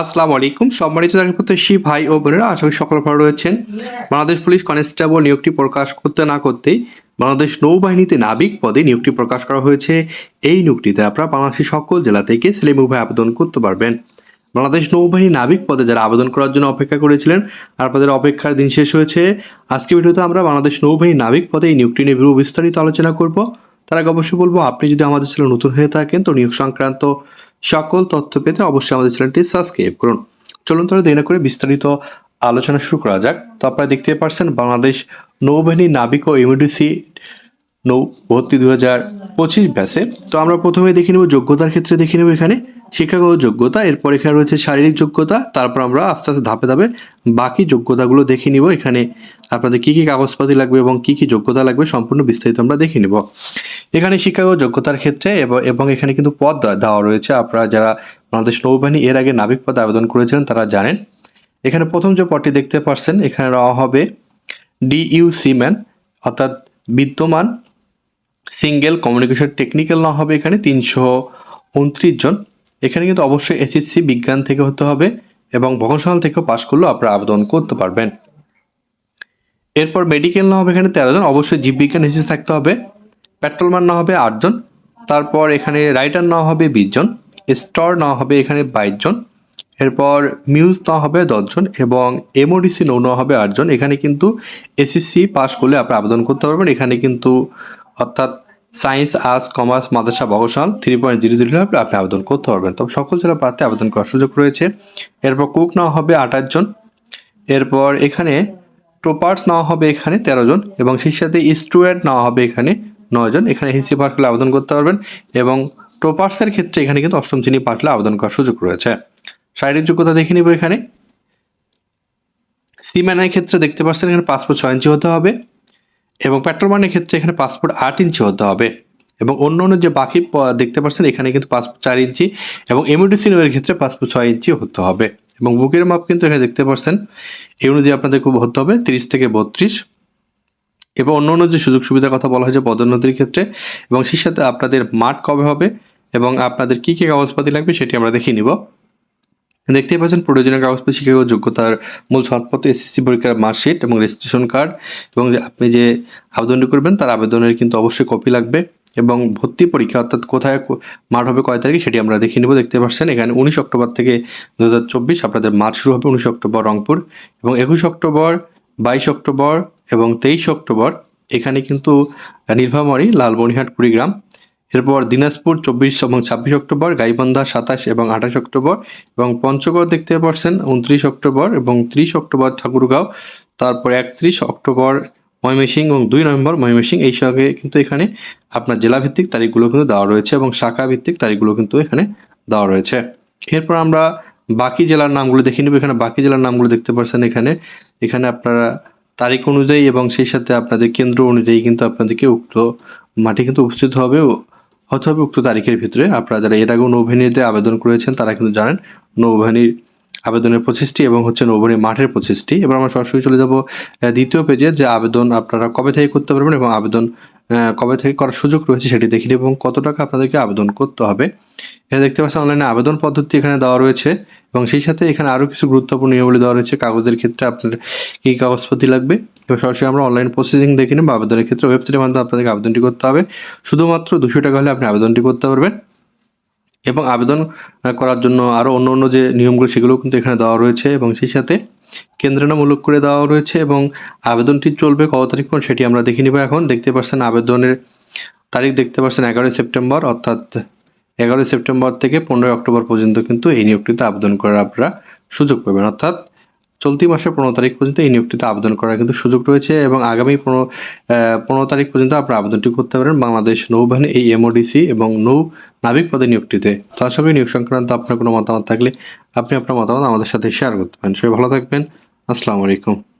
আসসালামু আলাইকুম। সম্মানিত প্রত্যাশী ভাই ও বোনেরা, আশা করি সকল ভালো রয়েছেন। বাংলাদেশ পুলিশ কনস্টেবল নিয়োগটি প্রকাশ করতে না করতেই বাংলাদেশ নৌবাহিনীতে নাবিক পদে নিয়োগটি প্রকাশ করা হয়েছে। এই নিয়োগটিতে আপনারা বাংলাদেশের সকল জেলা থেকে উভয় আবেদন করতে পারবেন। বাংলাদেশ নৌবাহিনী নাবিক পদে যারা আবেদন করার জন্য অপেক্ষা করেছিলেন আর আপনাদের অপেক্ষার দিন শেষ হয়েছে। আজকে ভিডিওতে আমরা বাংলাদেশ নৌবাহিনী নাবিক পদে এই নিয়োগটি নিয়ে বিস্তারিত আলোচনা করব। তার আগে অবশ্যই বলব, আপনি যদি আমাদের ছেলে নতুন হয়ে থাকেন, তো নিয়োগ সংক্রান্ত সকল তথ্য পেতে অবশ্যই আমাদের চ্যানেলটি সাবস্ক্রাইব করুন। চলুন তাহলে দেরি না করে বিস্তারিত আলোচনা শুরু করা যাক। তো আপনারা দেখতে পাচ্ছেন, বাংলাদেশ নৌবাহিনী নাবিক ও ইমার্জেন্সি নৌ ভর্তি দু হাজার পঁচিশ ব্যাসে তো আমরা প্রথমে দেখে নেব, যোগ্যতার ক্ষেত্রে দেখে নেব এখানে। শিক্ষাগত যোগ্যতা, এরপর এখানে রয়েছে শারীরিক যোগ্যতা, তারপর আমরা আস্তে আস্তে ধাপে ধাপে বাকি যোগ্যতাগুলো দেখে নিব। এখানে আপনাদের কি কি কাগজপাতি লাগবে এবং কি কি যোগ্যতা লাগবে সম্পূর্ণ বিস্তারিত আমরা দেখে নিব। এখানে শিক্ষাগত যোগ্যতার ক্ষেত্রে এবং এখানে কিন্তু পদ দেওয়া- রয়েছে। আপনারা যারা বাংলাদেশ নৌবাহিনী এর আগে নাবিক পদে আবেদন করেছিলেন তারা জানেন। এখানে প্রথম যে পদটি দেখতে পাচ্ছেন এখানে দেওয়া হবে ডিইউ সিম্যান, অর্থাৎ বিদ্যমান সিঙ্গেল কমিউনিকেশন টেকনিক্যাল না হবে এখানে, তিনশো উনত্রিশ জন। এখানে কিন্তু অবশ্যই এসএসসি বিজ্ঞান থেকে হতে হবে এবং ভোকেশনাল থেকেও পাশ করলেও আপনারা আবেদন করতে পারবেন। এরপর মেডিকেল না হবে এখানে তেরো জন, অবশ্যই জীববিজ্ঞান এসএসসি থাকতে হবে। পেট্রোলম্যান না হবে আটজন তারপর এখানে রাইটার না হবে বিশ জন। স্টার না হবে এখানে বাইশ জন। এরপর মিউজ না হবে দশজন এবং এমওডিসি নৌ নেওয়া হবে আটজন এখানে কিন্তু এসএসসি পাস করলে আপনি আবেদন করতে পারবেন। এখানে কিন্তু অর্থাৎ সায়েন্স, আর্টস, কমার্স, মাদ্রাসা বগসাল থ্রি পয়েন্ট জিরো জিরো আপনি আবেদন করতে পারবেন। তবে সকল জেলা প্রার্থী আবেদন করার সুযোগ রয়েছে। এরপর কুক নেওয়া হবে আঠাশ জন। এরপর এখানে টোপার্স নেওয়া হবে এখানে তেরো জন এবং সেই সাথে স্টুয়ার্ড নেওয়া হবে এখানে নয় জন। এখানে হিসি পাস করলে আবেদন করতে পারবেন এবং টোপার্সের ক্ষেত্রে এখানে কিন্তু অষ্টম শ্রেণি পাঠলে আবেদন করার সুযোগ রয়েছে। শারীরিক যোগ্যতা দেখে নিব এখানে। সিম্যানের ক্ষেত্রে দেখতে পাচ্ছেন এখানে পাসপোর্ট ছয় ইঞ্চি হতে হবে। এবং পেট্রোলম্যানের ক্ষেত্রে এখানে পাসপোর্ট আট ইঞ্চি হতে হবে। এবং অন্য অন্য যে বাকি দেখতে পাচ্ছেন, এখানে কিন্তু পাসপোর্ট চার ইঞ্চি এবং এমওডিসি এর ক্ষেত্রে পাসপোর্ট ছয় ইঞ্চি হতে হবে। এবং বুকের মাপ কিন্তু এখানে দেখতে পাচ্ছেন, এই অনুযায়ী আপনাদের খুব হতে হবে, তিরিশ থেকে বত্রিশ। এবং অন্য অন্য যে সুযোগ সুবিধার কথা বলা হয়েছে পদোন্নতির ক্ষেত্রে, এবং সেই সাথে আপনাদের মাঠ কবে হবে, এবং আপনাদের কী কী কাগজপাতি লাগবে সেটি আমরা দেখে নিব। দেখতেই পাচ্ছেন প্রয়োজনীয় কাগজপত্র শিক্ষাগত যোগ্যতার মূল সনদপত্র, এসএসসি পরীক্ষার মার্কশিট এবং রেজিস্ট্রেশন কার্ড এবং যে আপনি যে আবেদনটি করবেন, তার আবেদনের কিন্তু অবশ্যই কপি লাগবে এবং ভর্তি পরীক্ষা অর্থাৎ কোথায় মাঠ হবে, কয় তারিখে সেটি আমরা দেখে নেব। দেখতে পাচ্ছেন, এখানে উনিশ অক্টোবর থেকে দু হাজার চব্বিশ আপনাদের মাঠ শুরু হবে উনিশ অক্টোবর রংপুর এবং একুশ অক্টোবর, বাইশ অক্টোবর এবং তেইশ অক্টোবর। এখানে কিন্তু নীলফামারী লালমনিহাট কুড়িগ্রাম এরপর দিনাজপুর চব্বিশ এবং ছাব্বিশ অক্টোবর, গাইবান্ধা সাতাশ এবং আঠাশ অক্টোবর এবং পঞ্চগড় দেখতে পাচ্ছেন উনত্রিশ অক্টোবর এবং ত্রিশ অক্টোবর ঠাকুরগাঁও, তারপর একত্রিশ অক্টোবর ময়মনসিংহ এবং দুই নভেম্বর ময়মনসিংহ। এই সঙ্গে কিন্তু এখানে আপনার জেলাভিত্তিক তারিখগুলো কিন্তু দেওয়া রয়েছে এবং শাখা ভিত্তিক তারিখগুলো কিন্তু এখানে দেওয়া রয়েছে। এরপর আমরা বাকি জেলার নামগুলো দেখে নিব। এখানে বাকি জেলার নামগুলো দেখতে পাচ্ছেন এখানে। এখানে আপনারা তারিখ অনুযায়ী এবং সেই সাথে আপনাদের কেন্দ্র অনুযায়ী কিন্তু আপনাদেরকে উক্ত মাঠে কিন্তু উপস্থিত হবে। হবে উক্ত তারিখের ভিতরে আপনারা যারা এর আগেও নৌবাহিনীতে আবেদন করেছেন, তারা কিন্তু জানেন নৌবাহিনীর আবেদনের পঁচিশটি এবং হচ্ছে নৌবাহিনী মাঠের পঁচিশটি। এবার আমরা সরাসরি চলে যাব দ্বিতীয় পেজে যে আবেদন আপনারা কবে থেকে করতে পারবেন এবং আবেদন কবে থেকে করার সুযোগ রয়েছে সেটি দেখে এবং কত টাকা আপনাদেরকে আবেদন করতে হবে। এখানে দেখতে পাচ্ছেন অনলাইনে আবেদন পদ্ধতি এখানে দেওয়া রয়েছে এবং সেই সাথে এখানে আরও কিছু গুরুত্বপূর্ণ নিয়মাবলী দেওয়া রয়েছে। কাগজের ক্ষেত্রে আপনার কী কাগজপত্র লাগবে? এবার সরাসরি আমরা অনলাইন প্রসেসিং দেখে নেব। আবেদনের ক্ষেত্রে ওয়েবসাইটের মাধ্যমে আপনাদেরকে আবেদনটি করতে হবে। শুধুমাত্র দুশো টাকা হলে আপনি আবেদনটি করতে পারবেন। এবং আবেদন করার জন্য আরও অন্য অন্য যে নিয়মগুলো, সেগুলোও কিন্তু এখানে দেওয়া রয়েছে। এবং সেই সাথে কেন্দ্রের নাম উল্লেখ করে দেওয়া রয়েছে এবং আবেদনটি চলবে কত তারিখ পর্যন্ত সেটি আমরা দেখে নিব এখন। দেখতে পাচ্ছেন আবেদনের তারিখ, দেখতে পাচ্ছেন এগারোই সেপ্টেম্বর, অর্থাৎ এগারোই সেপ্টেম্বর থেকে পনেরোই অক্টোবর পর্যন্ত কিন্তু এই নিয়োগটিতে আবেদন করার আপনারা সুযোগ পাবেন। অর্থাৎ চলতি মাসের পনেরো তারিখ পর্যন্ত এই নিয়োগটিতে আবেদন করার কিন্তু সুযোগ রয়েছে এবং আগামী পনেরো পনেরো তারিখ পর্যন্ত আপনারা আবেদনটি করতে পারেন বাংলাদেশ নৌবাহিনী, এই এমওডিসি এবং নৌ নাবিক পদে নিয়োগটিতে। তার সঙ্গে নিয়োগ সংক্রান্ত আপনার কোনো মতামত থাকলে আপনি আপনার মতামত আমাদের সাথে শেয়ার করতে পারেন। সবাই ভালো থাকবেন। আসসালামু আলাইকুম।